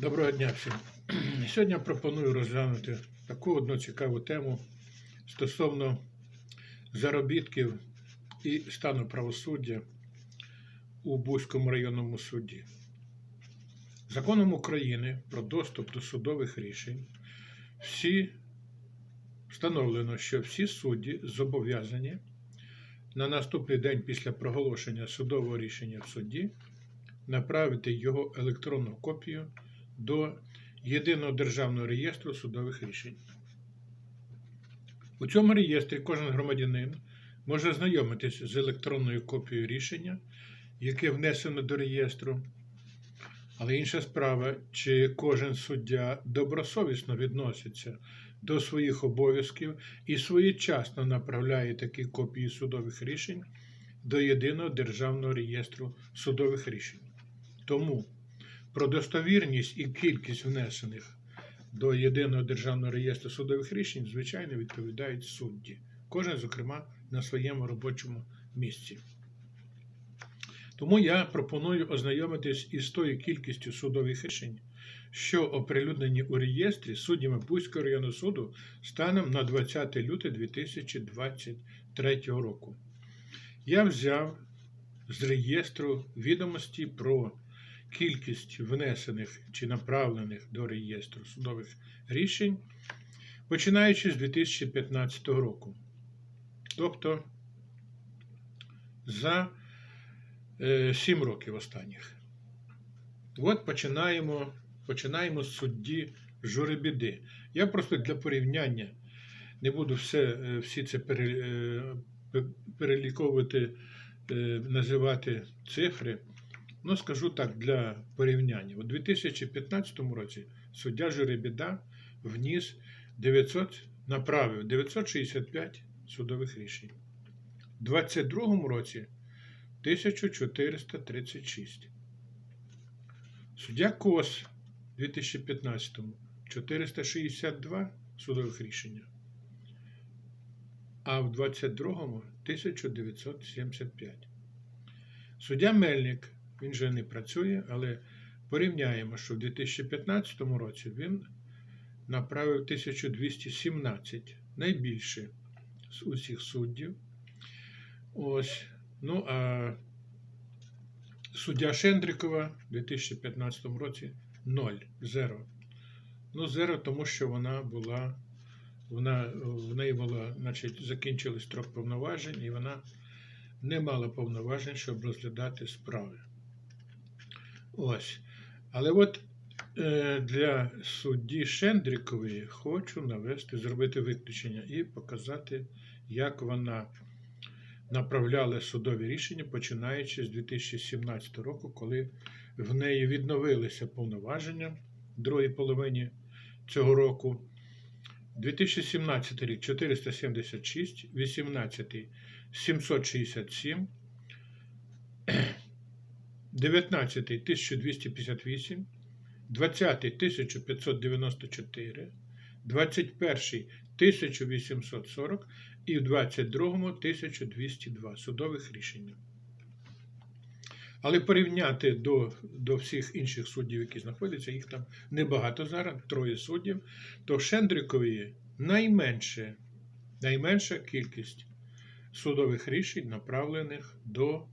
Доброго дня всім. Сьогодні я пропоную розглянути таку одну цікаву тему стосовно заробітків і стану правосуддя у Бузькому районному суді. Законом України про доступ до судових рішень всі встановлено, що всі судді зобов'язані на наступний день після проголошення судового рішення в суді направити його електронну копію до Єдиного державного реєстру судових рішень. У цьому реєстрі кожен громадянин може знайомитись з електронною копією рішення, яке внесено до реєстру. Але інша справа, чи кожен суддя добросовісно відноситься до своїх обов'язків і своєчасно направляє такі копії судових рішень до Єдиного державного реєстру судових рішень. Тому про достовірність і кількість внесених до Єдиного державного реєстру судових рішень, звичайно, відповідають судді, кожен, зокрема, на своєму робочому місці. Тому я пропоную ознайомитись із тою кількістю судових рішень, що оприлюднені у реєстрі суддями Бузького районного суду станом на 20 лютого 2023 року. Я взяв з реєстру відомості про кількість внесених чи направлених до реєстру судових рішень, починаючи з 2015 року. Тобто за 7 років останніх. От починаємо, починаємо з судді Журебіди. Я просто для порівняння не буду все, е, всі це е, пе- переліковувати, е, називати цифри. Ну, скажу так, для порівняння. У 2015 році суддя Журебіда вніс 900, направив 965 судових рішень. У 2022 році 1436. Суддя Кос у 2015 462 судових рішення, а в 22 1975. Суддя Мельник, він же не працює, але порівняємо, що в 2015 році він направив 1217, найбільше з усіх суддів. Ось. Ну, а суддя Шендрикова в 2015 році 0, 0. Ну, 0, тому що вона була, вона, в неї була, значить, закінчили строк повноважень, і вона не мала повноважень, щоб розглядати справи. Ось. Але от е, для судді Шендрікової хочу навести, зробити виключення і показати, як вона направляла судові рішення, починаючи з 2017 року, коли в неї відновилися повноваження в другій половині цього року. 2017 рік 476, 18 767, 19 1258, 20 1594, 21 1840 і в 22 1202 судових рішення. Але порівняти до, до всіх інших суддів, які знаходяться, їх там небагато зараз, троє суддів, то в Шендрикові найменше, найменша кількість судових рішень, направлених до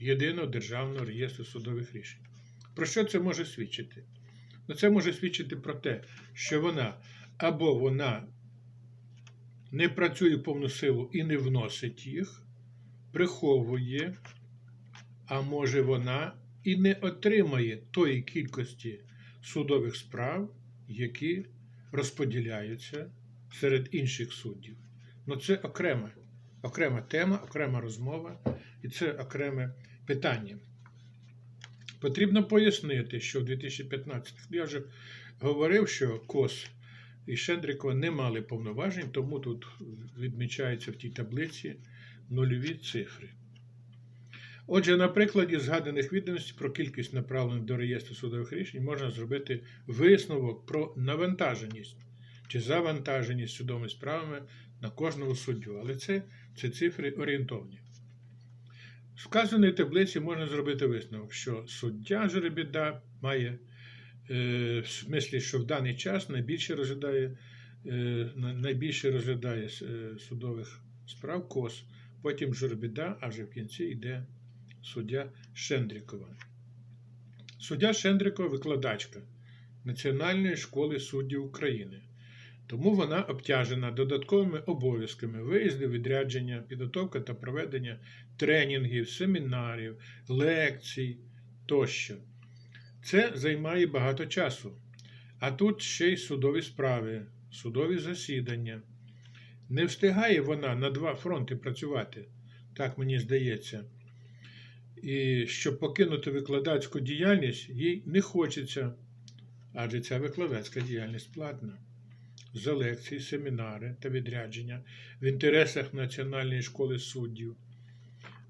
Єдиного державного реєстру судових рішень. Про що це може свідчити? Ну, це може свідчити про те, що вона або вона не працює повну силу і не вносить їх, приховує, а може вона і не отримає тої кількості судових справ, які розподіляються серед інших суддів. Ну це окрема, окрема тема, окрема розмова, і це окреме питання. Потрібно пояснити, що в 2015 я вже говорив, що КОС і Шендрикова не мали повноважень, тому тут відмічається в тій таблиці нульові цифри. Отже, на прикладі згаданих відомостей про кількість направлених до реєстру судових рішень можна зробити висновок про навантаженість чи завантаженість судовими справами на кожного суддю, але це, це цифри орієнтовні. З вказаної таблиці можна зробити висновок, що суддя Жеребіда має е, в смислі, що в даний час найбільше розглядає, е, найбільше розглядає е, судових справ КОС, потім Журбіда, а вже в кінці йде суддя Шендрікова. Суддя Шендрикова викладачка Національної школи суддів України. Тому вона обтяжена додатковими обов'язками виїзди, відрядження, підготовка та проведення тренінгів, семінарів, лекцій тощо. Це займає багато часу. А тут ще й судові справи, судові засідання. Не встигає вона на два фронти працювати, так мені здається. І щоб покинути викладацьку діяльність, їй не хочеться, адже ця викладацька діяльність платна. За лекції, семінари та відрядження в інтересах Національної школи суддів.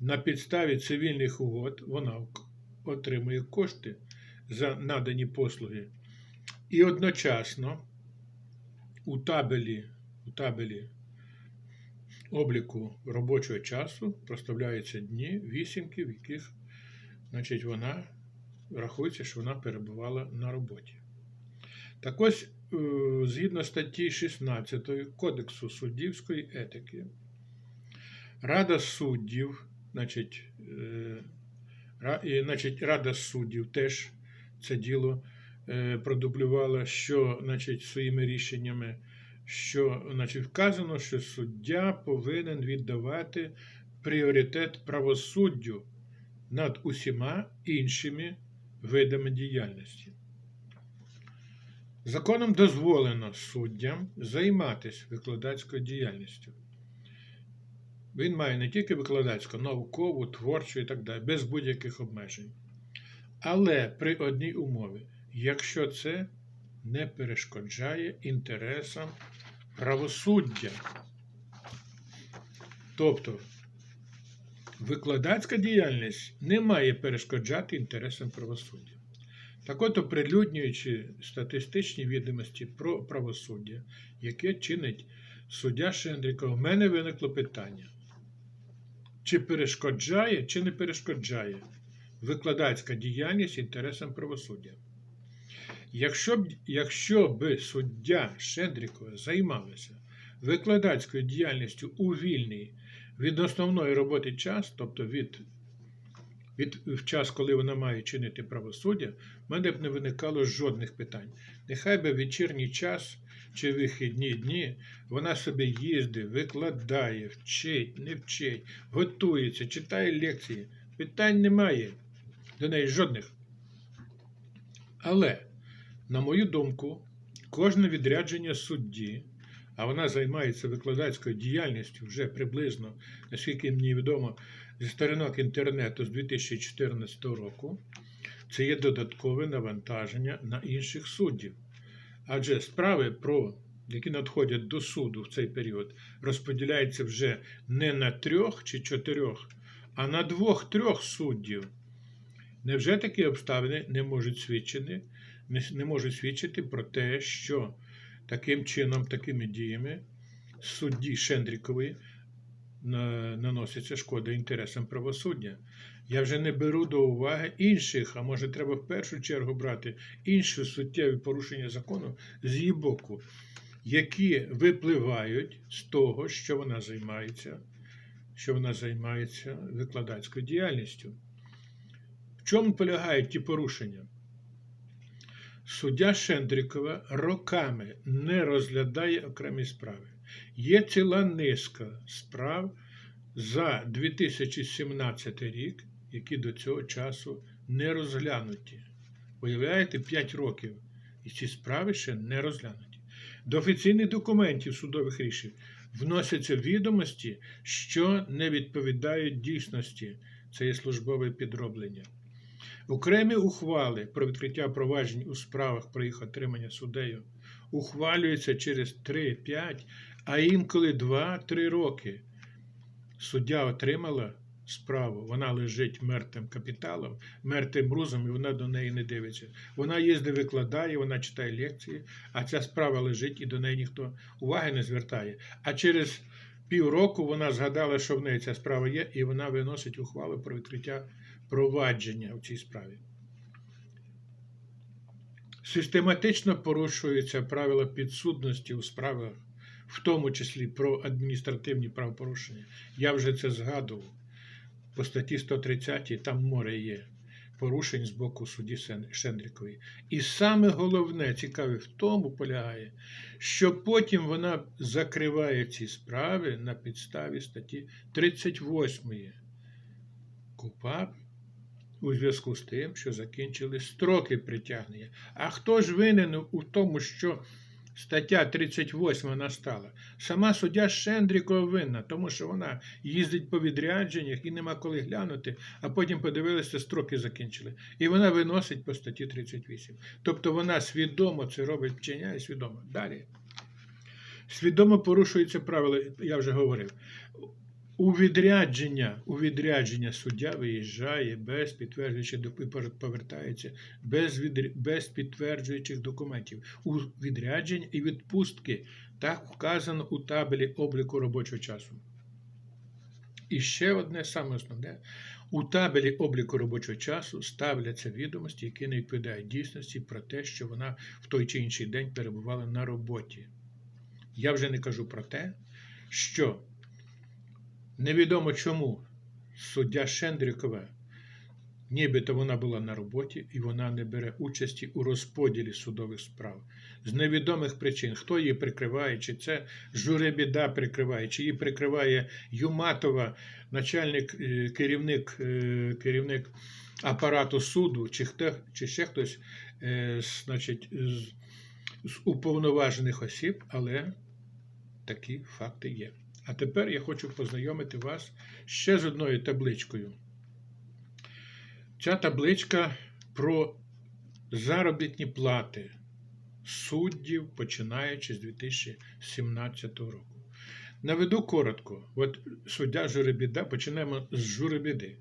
На підставі цивільних угод вона отримує кошти за надані послуги. І одночасно у табелі, у табелі обліку робочого часу проставляються дні, вісімки, в яких значить, вона рахується, що вона перебувала на роботі. Так ось, згідно статті 16 Кодексу суддівської етики, Рада суддів, значить, е, значить, Рада суддів теж це діло е, продублювала, що значить, своїми рішеннями, що значить, вказано, що суддя повинен віддавати пріоритет правосуддю над усіма іншими видами діяльності. Законом дозволено суддям займатися викладацькою діяльністю. Він має не тільки викладацьку, наукову, творчу і так далі, без будь-яких обмежень. Але при одній умові, якщо це не перешкоджає інтересам правосуддя. Тобто викладацька діяльність не має перешкоджати інтересам правосуддя. Так от, оприлюднюючи статистичні відомості про правосуддя, яке чинить суддя Шендріков, в мене виникло питання. Чи перешкоджає, чи не перешкоджає викладацька діяльність інтересам правосуддя? Якщо б, якщо б суддя Шендрікова займалася викладацькою діяльністю у вільний від основної роботи час, тобто від, від в час, коли вона має чинити правосуддя, в мене б не виникало жодних питань. Нехай би вечірній час чи вихідні дні вона собі їздить, викладає, вчить, не вчить, готується, читає лекції. Питань немає до неї жодних. Але, на мою думку, кожне відрядження судді, а вона займається викладацькою діяльністю вже приблизно, наскільки мені відомо, зі сторінок інтернету з 2014 року, це є додаткове навантаження на інших суддів. Адже справи, про, які надходять до суду в цей період, розподіляються вже не на трьох чи чотирьох, а на двох-трьох суддів. Невже такі обставини не можуть свідчити, не, можуть свідчити про те, що таким чином, такими діями судді Шендрікової наноситься шкода інтересам правосуддя? Я вже не беру до уваги інших, а може треба в першу чергу брати інші суттєві порушення закону з її боку, які випливають з того, що вона займається, що вона займається викладацькою діяльністю. В чому полягають ті порушення? Суддя Шендрікова роками не розглядає окремі справи. Є ціла низка справ за 2017 рік, які до цього часу не розглянуті. Уявляєте, 5 років, і ці справи ще не розглянуті. До офіційних документів судових рішень вносяться відомості, що не відповідають дійсності. Це є службове підроблення. Окремі ухвали про відкриття проваджень у справах про їх отримання суддею ухвалюються через 3-5, а інколи 2-3 роки. Суддя отримала справу, вона лежить мертвим капіталом, мертвим грузом, і вона до неї не дивиться. Вона їздить, викладає, вона читає лекції, а ця справа лежить і до неї ніхто уваги не звертає. А через півроку вона згадала, що в неї ця справа є, і вона виносить ухвалу про відкриття провадження у цій справі. Систематично порушуються правила підсудності у справах, в тому числі про адміністративні правопорушення. Я вже це згадував. По статті 130 там море є порушень з боку судді Шендрікової. І саме головне, цікаве в тому полягає, що потім вона закриває ці справи на підставі статті 38 КУПАП у зв'язку з тим, що закінчили строки притягнення. А хто ж винен у тому, що стаття 38 настала? Сама суддя Шендрікова винна, тому що вона їздить по відрядженнях і нема коли глянути, а потім подивилися, строки закінчили. І вона виносить по статті 38. Тобто вона свідомо це робить, вчиняє свідомо. Далі. Свідомо порушується правила, я вже говорив. У відрядження, у відрядження суддя виїжджає без підтверджуючих повертається без, відря- без підтверджуючих документів. У відрядження і відпустки так вказано у табелі обліку робочого часу. І ще одне саме основне: у табелі обліку робочого часу ставляться відомості, які не відповідають дійсності про те, що вона в той чи інший день перебувала на роботі. Я вже не кажу про те, що невідомо чому. Суддя Шендрікова, нібито вона була на роботі і вона не бере участі у розподілі судових справ. З невідомих причин, хто її прикриває, чи це Журебіда прикриває, чи її прикриває Юматова, начальник, е, керівник, е, керівник апарату суду, чи, хто, чи ще хтось е, значить, з, з уповноважених осіб, але такі факти є. А тепер я хочу познайомити вас ще з одною табличкою. Ця табличка про заробітні плати суддів, починаючи з 2017 року. Наведу коротко. От суддя Журебіда, почнемо з Журебіди.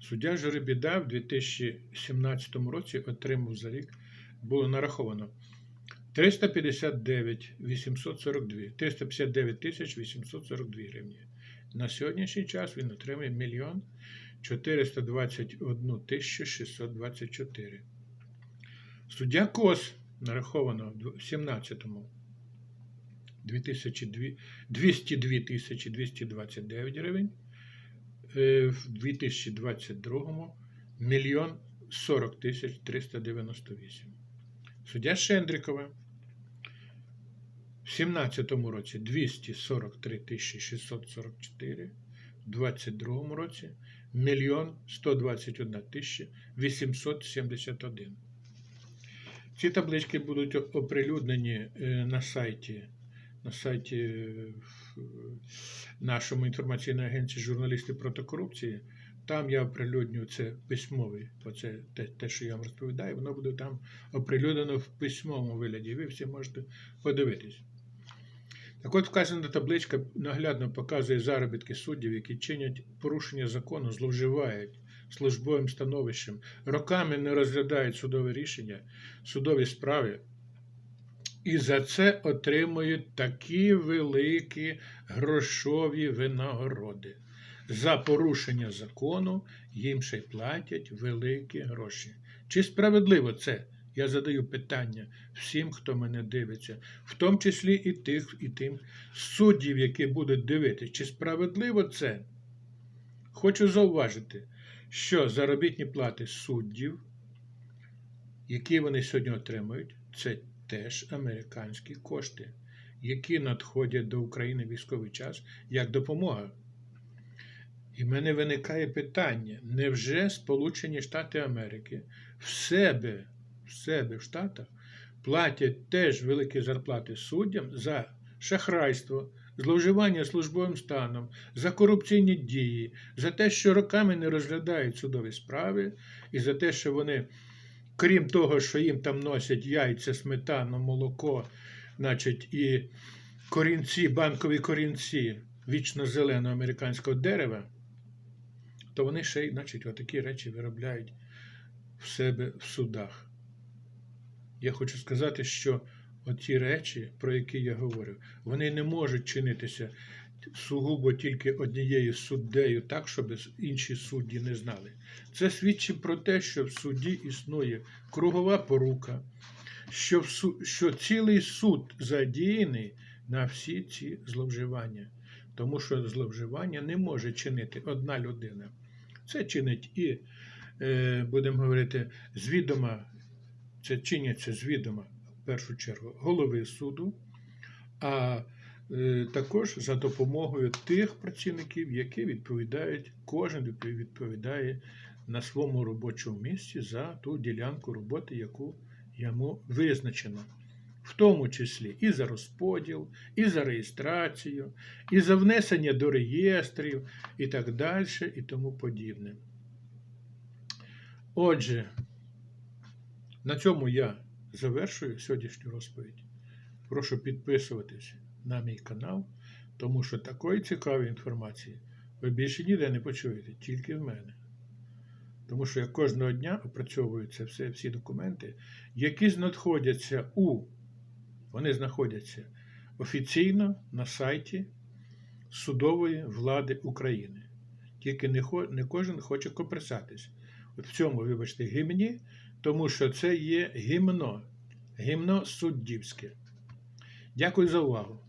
Суддя Журебіда в 2017 році отримав за рік, було нараховано 359 842, 359 тисяч 842 гривні. На сьогоднішній час він отримує 1 421 тисячу 624. Суддя Кос нараховано в 17-му 202 тисячі 229 гривень, е, в 2022 мільйон 40 тисяч 398. Суддя Шендрикова в 17-му році 243 644, в 22-му році мільйон 121 871. Ці таблички будуть оприлюднені е, на сайті, на сайті е, нашому інформаційної агенції журналісти проти корупції. Там я оприлюдню це письмовий, оце те, те, що я вам розповідаю, воно буде там оприлюднено в письмовому вигляді. Ви всі можете подивитись. Так от вказана табличка наглядно показує заробітки суддів, які чинять порушення закону, зловживають службовим становищем, роками не розглядають судове рішення, судові справи. І за це отримують такі великі грошові винагороди. За порушення закону їм ще й платять великі гроші. Чи справедливо це? Я задаю питання всім, хто мене дивиться, в тому числі і тих, і тим суддів, які будуть дивитися. Чи справедливо це? Хочу зауважити, що заробітні плати суддів, які вони сьогодні отримують, це теж американські кошти, які надходять до України військовий час як допомога. І в мене виникає питання: невже Сполучені Штати Америки в себе, в себе в Штатах платять теж великі зарплати суддям за шахрайство, зловживання службовим станом, за корупційні дії, за те, що роками не розглядають судові справи, і за те, що вони, крім того, що їм там носять яйця, сметану, молоко, значить, і корінці, банкові корінці вічно зеленого американського дерева, то вони ще й, значить, отакі речі виробляють в себе в судах. Я хочу сказати, що оці речі, про які я говорю, вони не можуть чинитися сугубо тільки однією суддею, так, щоб інші судді не знали. Це свідчить про те, що в суді існує кругова порука, що, в су- що цілий суд задіяний на всі ці зловживання. Тому що зловживання не може чинити одна людина. Це чинить і, е, будемо говорити, звідома, це чиняться звідома, в першу чергу, голови суду, а е, також за допомогою тих працівників, які відповідають, кожен відповідає на своєму робочому місці за ту ділянку роботи, яку йому визначено. В тому числі і за розподіл, і за реєстрацію, і за внесення до реєстрів, і так далі, і тому подібне. Отже, на цьому я завершую сьогоднішню розповідь. Прошу підписуватись на мій канал, тому що такої цікавої інформації ви більше ніде не почуєте, тільки в мене. Тому що я кожного дня опрацьовую це все, всі документи, які знаходяться у, вони знаходяться офіційно на сайті судової влади України. Тільки не, не кожен хоче копресатись. От в цьому, вибачте, гімні, тому що це є гімно, гімно суддівське. Дякую за увагу.